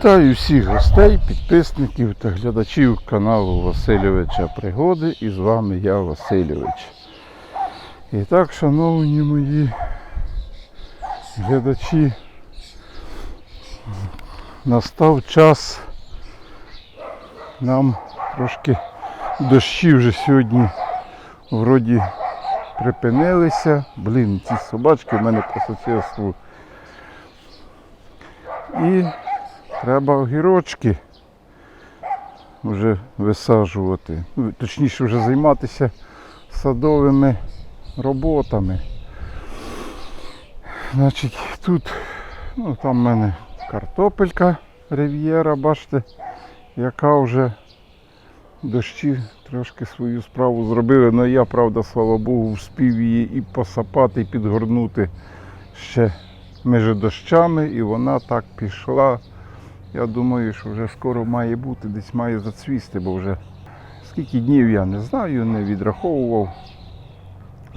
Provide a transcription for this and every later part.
Вітаю всіх гостей, підписників та глядачів каналу Васильовича Пригоди. І з вами я Васильович. І так, шановні мої глядачі, настав час нам трошки дощі вже сьогодні вроді припинилися. Блін, ці собачки в мене по сусідству. І треба огірочки вже висаджувати. Ну, точніше вже займатися садовими роботами. Значить, тут ну, там в мене картопелька рив'єра, бачите, яка вже дощі трошки свою справу зробили. але я, правда, слава Богу, вспів її і посапати, і підгорнути ще між дощами, і вона так пішла. Я думаю, що вже скоро має бути, десь має зацвісти, бо вже скільки днів я не знаю, не відраховував.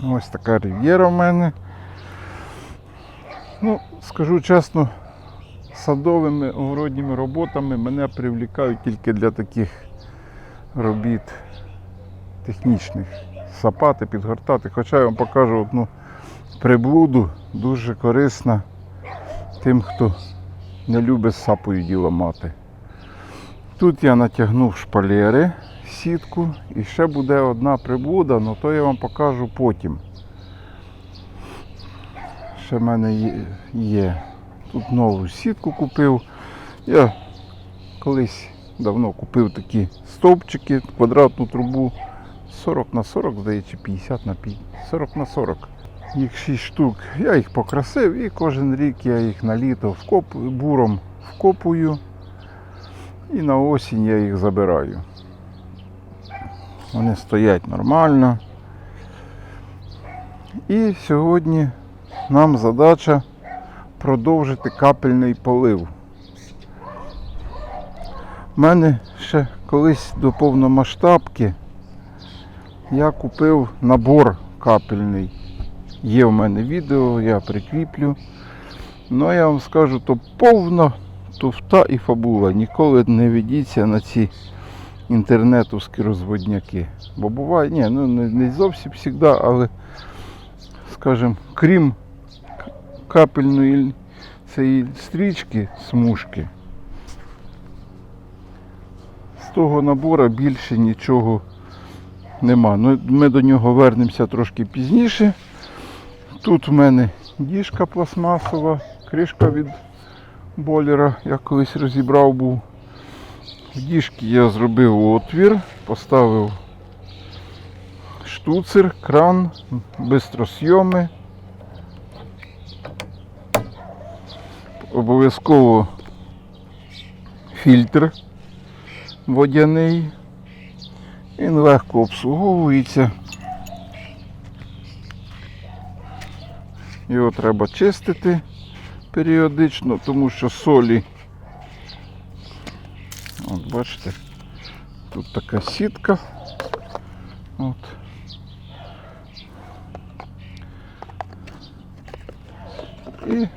Ось така рив'єра в мене. Ну, скажу чесно, садовими огородніми роботами мене привлікають тільки для таких робіт технічних. Сапати, підгортати. Хоча я вам покажу одну приблуду, дуже корисна тим, хто не любить сапою діло мати. Тут я натягнув шпалери, сітку і ще буде одна приблуда, але то я вам покажу потім. Ще в мене є. Тут нову сітку купив. Я колись давно купив такі стовпчики, квадратну трубу 40 на 40, здається, 50 на 50, 40 на 40. Їх 6 штук. Я їх покрасив і кожен рік я їх на літо вкоп, буром вкопую і на осінь я їх забираю. Вони стоять нормально. І сьогодні нам задача продовжити капельний полив. У мене ще колись до повномасштабки я купив набор капельний. Є в мене відео, я прикріплю. Ну я вам скажу, то повна туфта і фабула. Ніколи не ведіться на ці інтернетовські розводняки. Бо буває, ні, ну не, не зовсім завжди, але, скажімо, крім капельної цієї стрічки, смужки, з того набору більше нічого нема. Ну, ми до нього вернемося трошки пізніше. Тут в мене діжка пластмасова, кришка від бойлера, я колись розібрав був. В діжки я зробив отвір, поставив штуцер, кран, бистросйоми. Обов'язково фільтр водяний. Він легко обслуговується. Його треба чистити періодично, тому що солі. От бачите, тут така сітка. От. І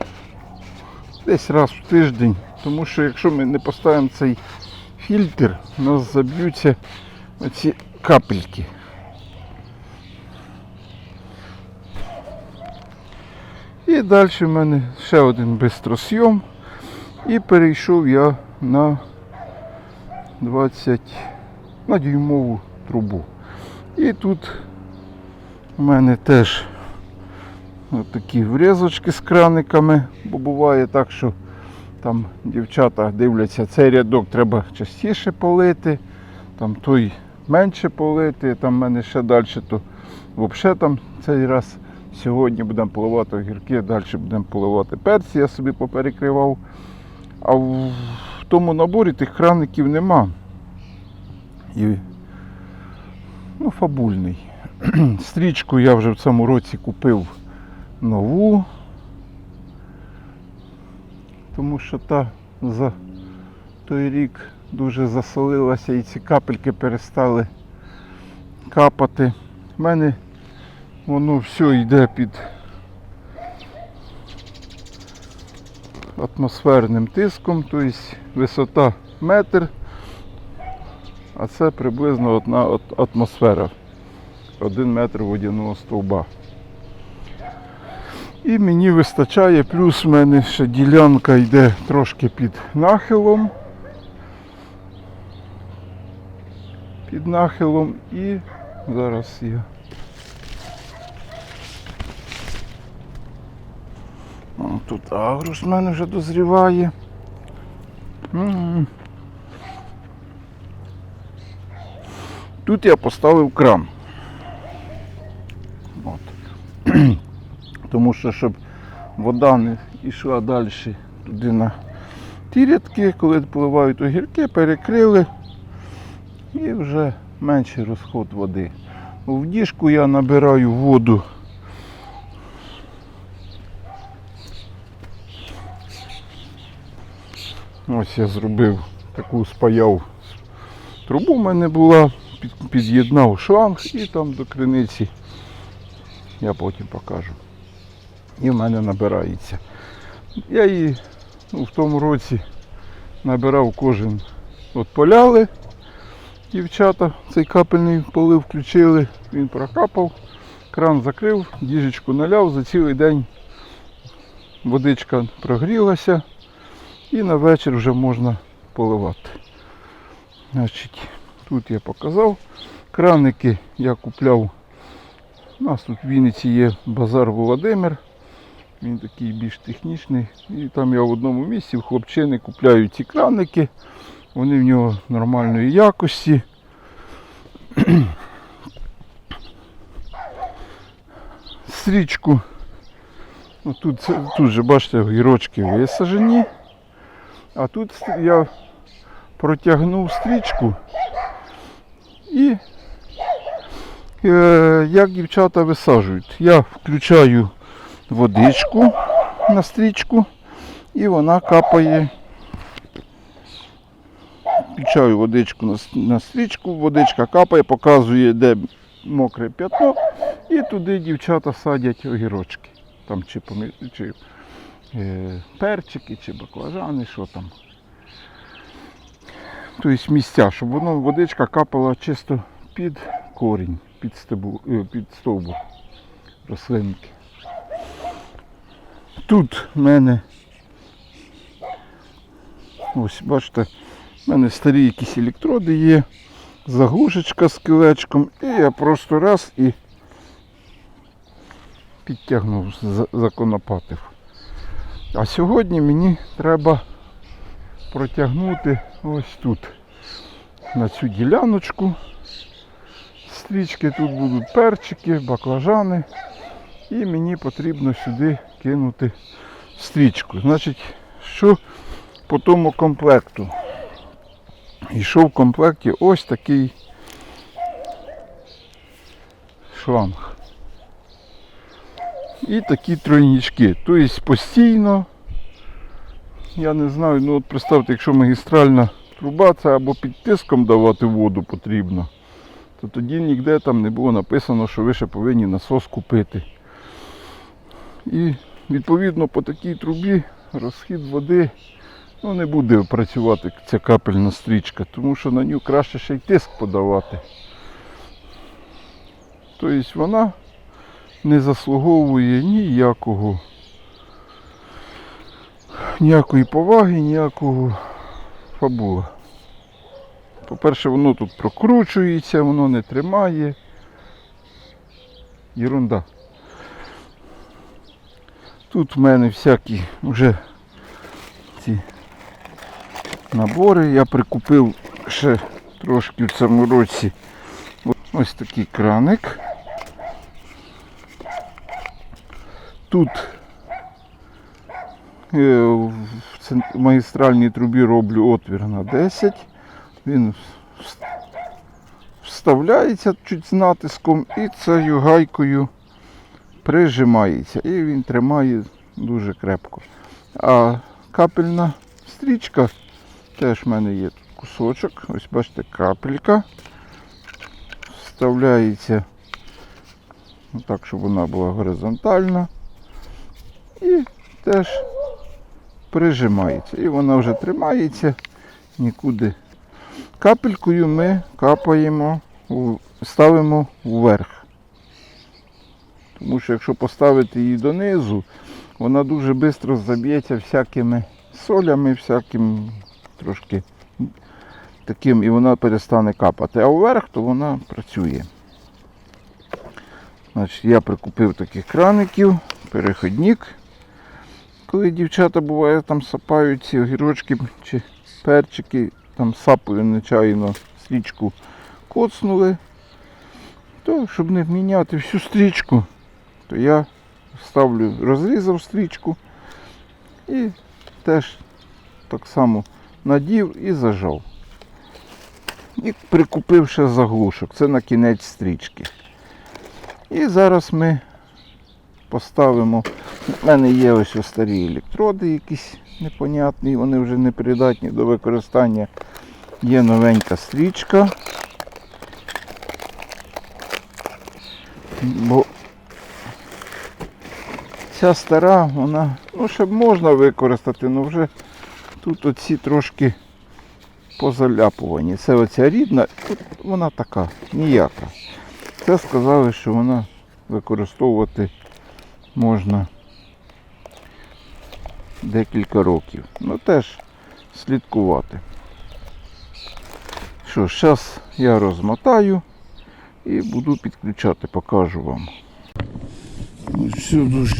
десь раз в тиждень, тому що якщо ми не поставимо цей фільтр, у нас заб'ються оці капельки. І далі в мене ще один бистросйом. І перейшов я на 20 на дюймову трубу. І тут у мене теж такі врізочки з краниками, бо буває так, що там дівчата дивляться, цей рядок треба частіше полити, там той менше полити, там в мене ще далі, то взагалі там цей раз сьогодні будемо поливати огірки, далі будемо поливати перці, я собі поперекривав. А в тому наборі тих краників нема. І, ну, фабульний. Стрічку я вже в цьому році купив нову, тому що та за той рік дуже засолилася і ці капельки перестали капати. У мене воно все йде під атмосферним тиском, тобто висота метр, а це приблизно одна атмосфера. Один метр водяного стовба. І мені вистачає, плюс в мене ще ділянка йде трошки під нахилом. Під нахилом і зараз я. Тут агрус в мене вже дозріває. Тут я поставив кран. От. Тому що, щоб вода не йшла далі туди на ті рядки, коли поливають огірки, перекрили і вже менший розход води. В діжку я набираю воду. Ось я зробив таку спаяв трубу в мене була, під'єднав шланг і там до криниці я потім покажу. І в мене набирається. Я її ну, в тому році набирав кожен. От поляли дівчата, цей капельний полив включили, він прокапав, кран закрив, діжечку наляв, за цілий день водичка прогрілася і на вечір вже можна поливати. Значить, тут я показав. Краники я купляв. У нас тут в Вінниці є базар Володимир. Він такий більш технічний. І там я в одному місці в хлопчини купляю ці краники. Вони в нього нормальної якості. Стрічку. Ну, тут, тут же, бачите, гірочки висаджені. А тут я протягнув стрічку і е, як дівчата висаджують. Я включаю водичку на стрічку і вона капає. Включаю водичку на, стрічку, водичка капає, показує, де мокре п'ятно, і туди дівчата садять огірочки. Там чи, помі... чи перчики, чи баклажани, що там. Тобто місця, щоб воно водичка капала чисто під корінь, під, стебу, е, під стовбур рослинки. Тут в мене ось бачите, в мене старі якісь електроди є, заглушечка з кілечком, і я просто раз і підтягнув, за- законопатив. А сьогодні мені треба протягнути ось тут, на цю діляночку. Стрічки тут будуть перчики, баклажани. І мені потрібно сюди кинути стрічку. Значить, що по тому комплекту? Йшов в комплекті ось такий шланг. І такі тройнички. Тобто постійно, я не знаю, ну от представте, якщо магістральна труба, це або під тиском давати воду потрібно, то тоді ніде там не було написано, що ви ще повинні насос купити. І відповідно по такій трубі розхід води ну, не буде працювати ця капельна стрічка, тому що на нього краще ще й тиск подавати. Тобто вона не заслуговує ніякого ніякої поваги, ніякого фабула. По-перше, воно тут прокручується, воно не тримає. Єрунда. Тут в мене всякі вже ці набори. Я прикупив ще трошки в цьому році ось такий краник. Тут е, в магістральній трубі роблю отвір на 10. Він вставляється чуть з натиском і цією гайкою прижимається. І він тримає дуже крепко. А капельна стрічка, теж в мене є тут кусочок. Ось бачите, капелька. Вставляється так, щоб вона була горизонтальна. І теж прижимається. І вона вже тримається нікуди. Капелькою ми капаємо, ставимо вверх. Тому що якщо поставити її донизу, вона дуже швидко заб'ється всякими солями, всяким трошки таким, і вона перестане капати. А вверх, то вона працює. Значить, я прикупив таких краників, переходник. Коли дівчата буває там сапають ці огірочки чи перчики, там сапою нечайно стрічку коцнули, то щоб не міняти всю стрічку, то я ставлю, розрізав стрічку і теж так само надів і зажав. І прикупив ще заглушок. Це на кінець стрічки. І зараз ми поставимо. У мене є ось старі електроди якісь непонятні, вони вже не придатні до використання. Є новенька стрічка. Бо ця стара, вона, ну ще можна використати, але вже тут оці трошки позаляпувані. Це оця рідна, тут вона така, ніяка. Це сказали, що вона використовувати можна декілька років. Ну теж слідкувати. Що, зараз я розмотаю і буду підключати, покажу вам. Ось сюди ж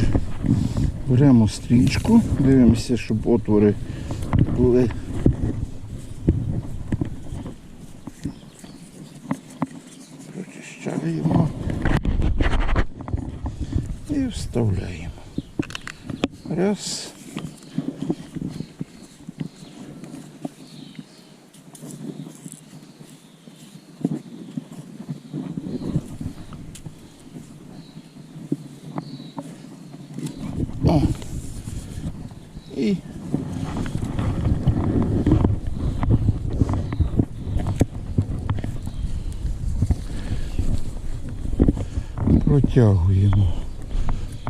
беремо стрічку, дивимося, щоб отвори були. Прочищаємо і вставляємо. Раз. Протягуємо,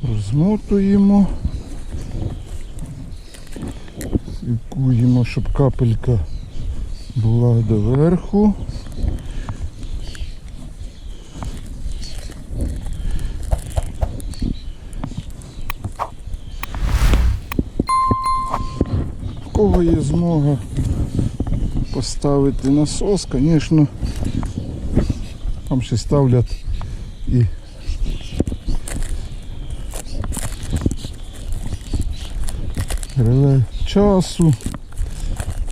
розмотуємо, слідкуємо, щоб капелька була доверху. В кого є змога поставити насос, звісно, там ще ставлять і реле часу.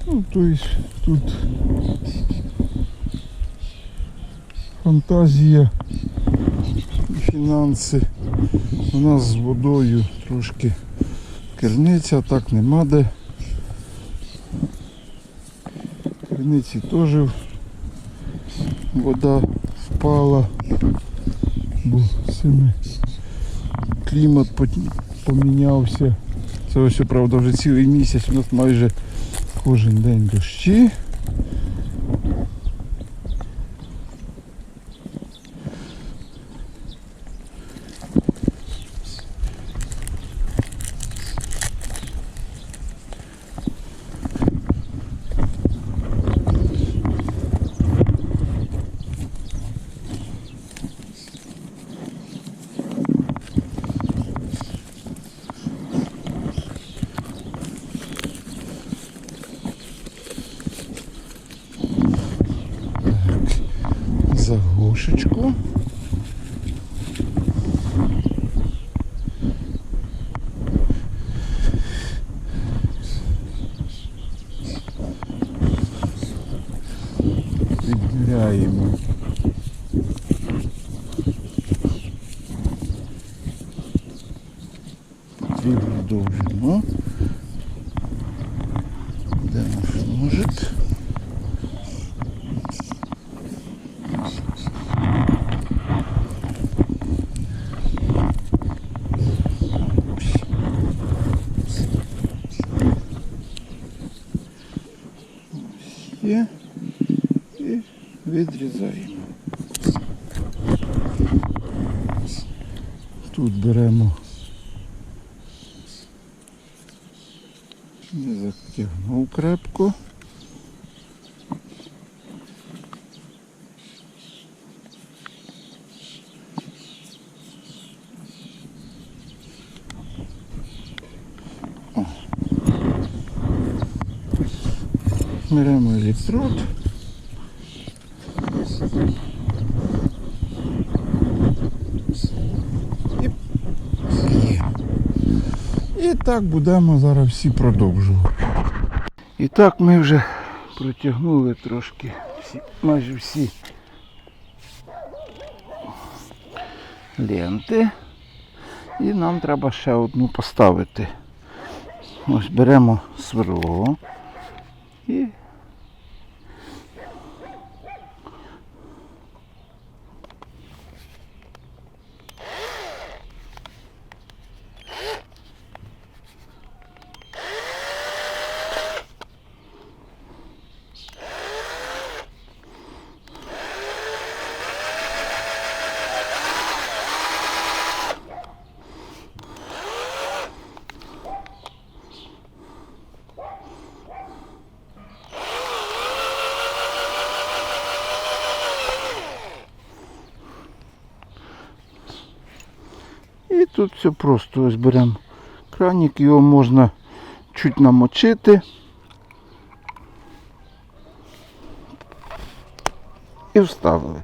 Ну, то есть тут фантазія і фінанси. У нас з водою трошки керниця, так нема де. Керниці теж вода впала, бо сильно клімат помінявся. Це ось, правда, вже цілий місяць, у нас майже кожен день дощі. Заглушечку. Відрізаємо. Тут беремо Не затягнув крепко. Беремо електрод. І так будемо зараз всі продовжувати. І так ми вже протягнули трошки всі, майже всі ленти. І нам треба ще одну поставити. Ось беремо сверло і тут все просто. Ось беремо кранік, його можна чуть намочити. І вставили.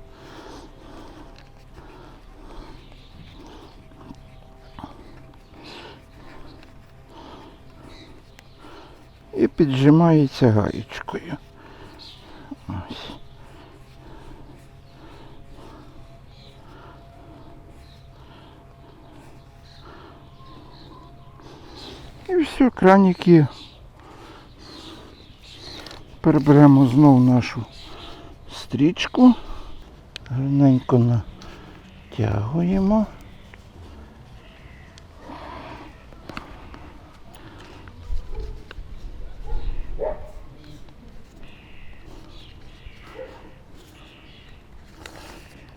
І піджимається гаєчкою. Ось. Все, краніки. Переберемо знову нашу стрічку. Гарненько натягуємо.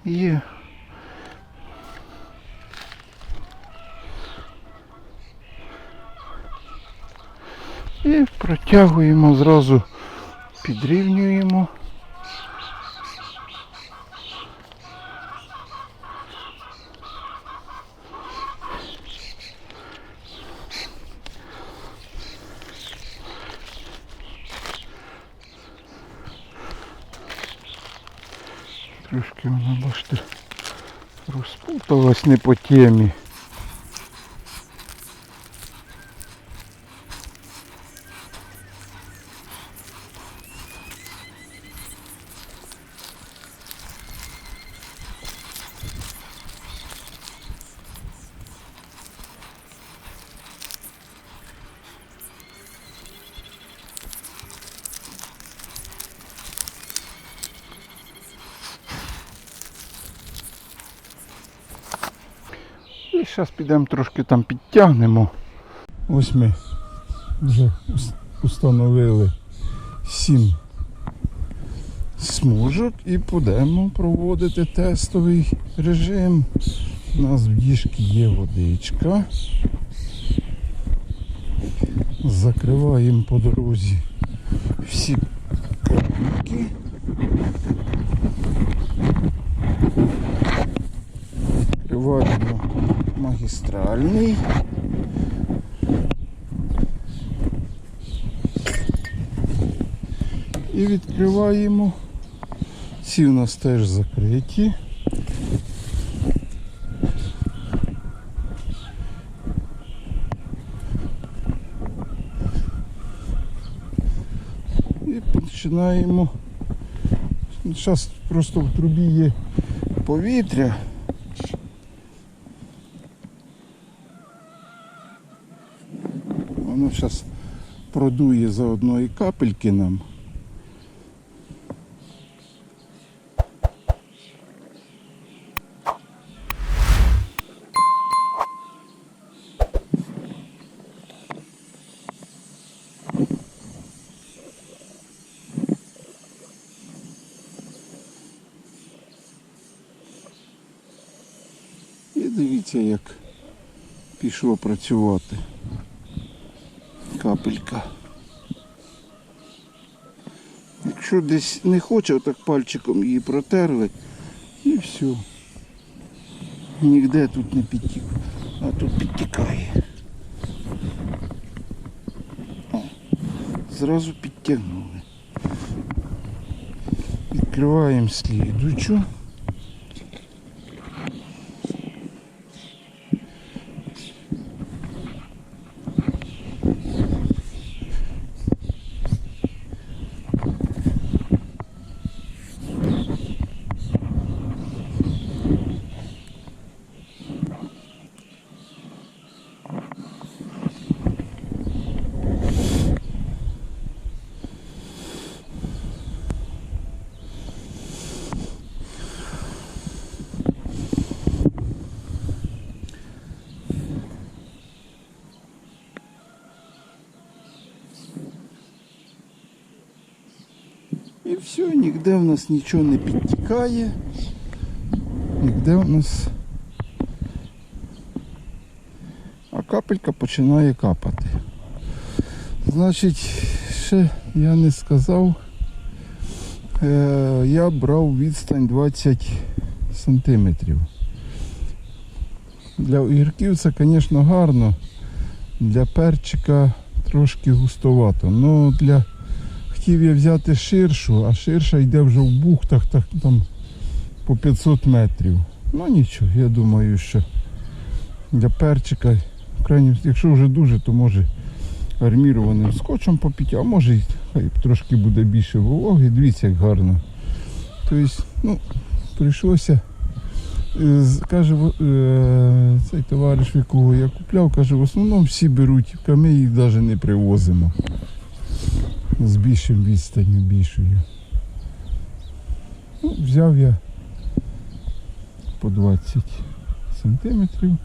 І І зразу, підрівнюємо. Трошки вона, бачите, розпуталась не по темі. І зараз підемо трошки там підтягнемо. Ось ми вже установили сім смужок і будемо проводити тестовий режим. У нас в діжці є водичка. Закриваємо по дорозі всі краники. Відкриваємо магістральний. І відкриваємо. Ці у нас теж закриті. І починаємо. Зараз просто в трубі є повітря. Воно зараз продує за одної капельки нам. Дивіться, як пішло працювати капелька. Якщо десь не хоче, так пальчиком її протерли і все. Нігде тут не підтік, а тут підтікає. О, Зразу підтягнули. Відкриваємо слідучу. Ну, ніде в нас нічого не підтікає. Ніде в нас. А капелька починає капати. Значить, ще я не сказав. Е, я брав відстань 20 сантиметрів. Для огірків це, звісно, гарно. Для перчика трошки густовато. Ну для хотів я взяти ширшу, а ширша йде вже в бухтах так, там по 500 метрів. Ну нічого, я думаю, що для перчика, в якщо вже дуже, то може армірованим скотчем попіти, а може хай трошки буде більше вологи. Дивіться, як гарно. Тобто, ну, прийшлося. е, Каже, е, цей товариш, якого я купляв, каже, в основному всі беруть, а ми їх навіть не привозимо з більшим відстанню більшою. Ну, взяв я по 20 сантиметрів.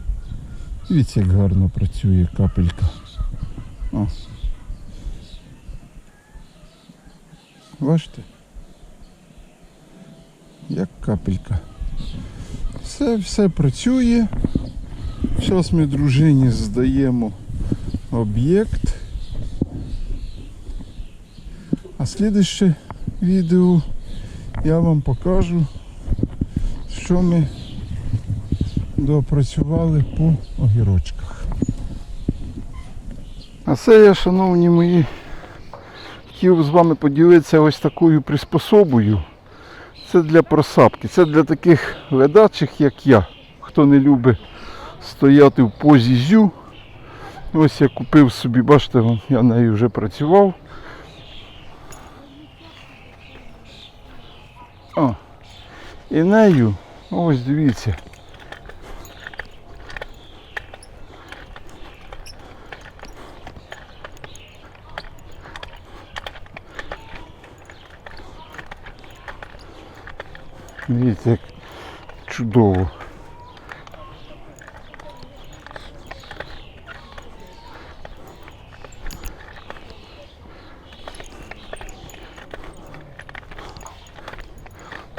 Дивіться, як гарно працює капелька. О. Бачите? Як капелька. Все, все працює. Зараз ми дружині здаємо об'єкт. А слідуще відео я вам покажу, що ми допрацювали по огірочках. А це я, шановні мої, хотів з вами поділитися ось такою приспособою. Це для просапки. Це для таких ледачих, як я, хто не любить стояти в позі зю. Ось я купив собі, бачите, я нею вже працював. О, і нею, ось дивіться. Дивіться, як чудово.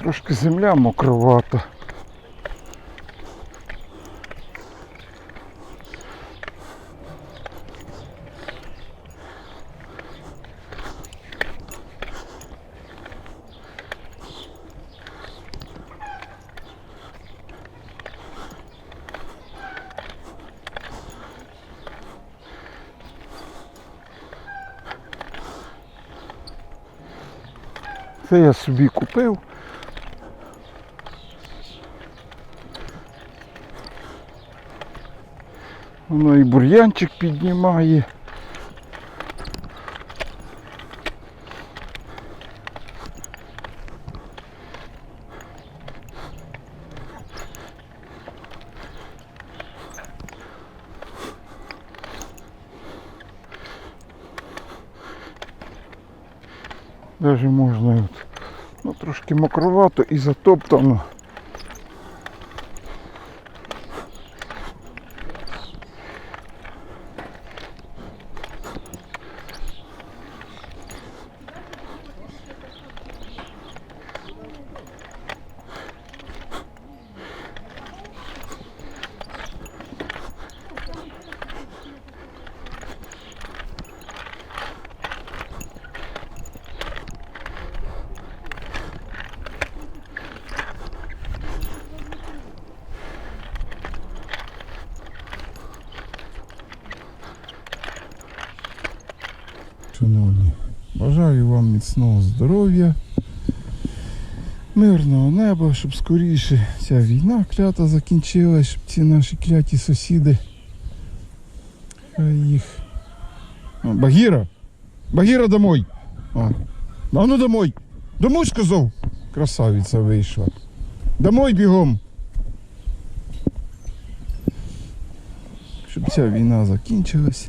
Трошки земля мокровата. Це я собі купив. Воно і бур'янчик піднімає. Даже можна і от, ну, трошки мокровато і затоптано. Шановні. Бажаю вам міцного здоров'я, мирного неба, щоб скоріше ця війна клята закінчилась, щоб ці наші кляті сусіди. Хай їх. О, Багіра! Багіра домой! О. А ну домой! Домой сказав! Красавиця вийшла. Домой бігом! Щоб ця війна закінчилась.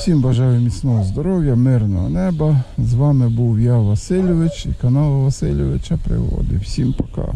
Всім бажаю міцного здоров'я, мирного неба. З вами був я, Васильович, і канал Васильовича Приводи. Всім пока.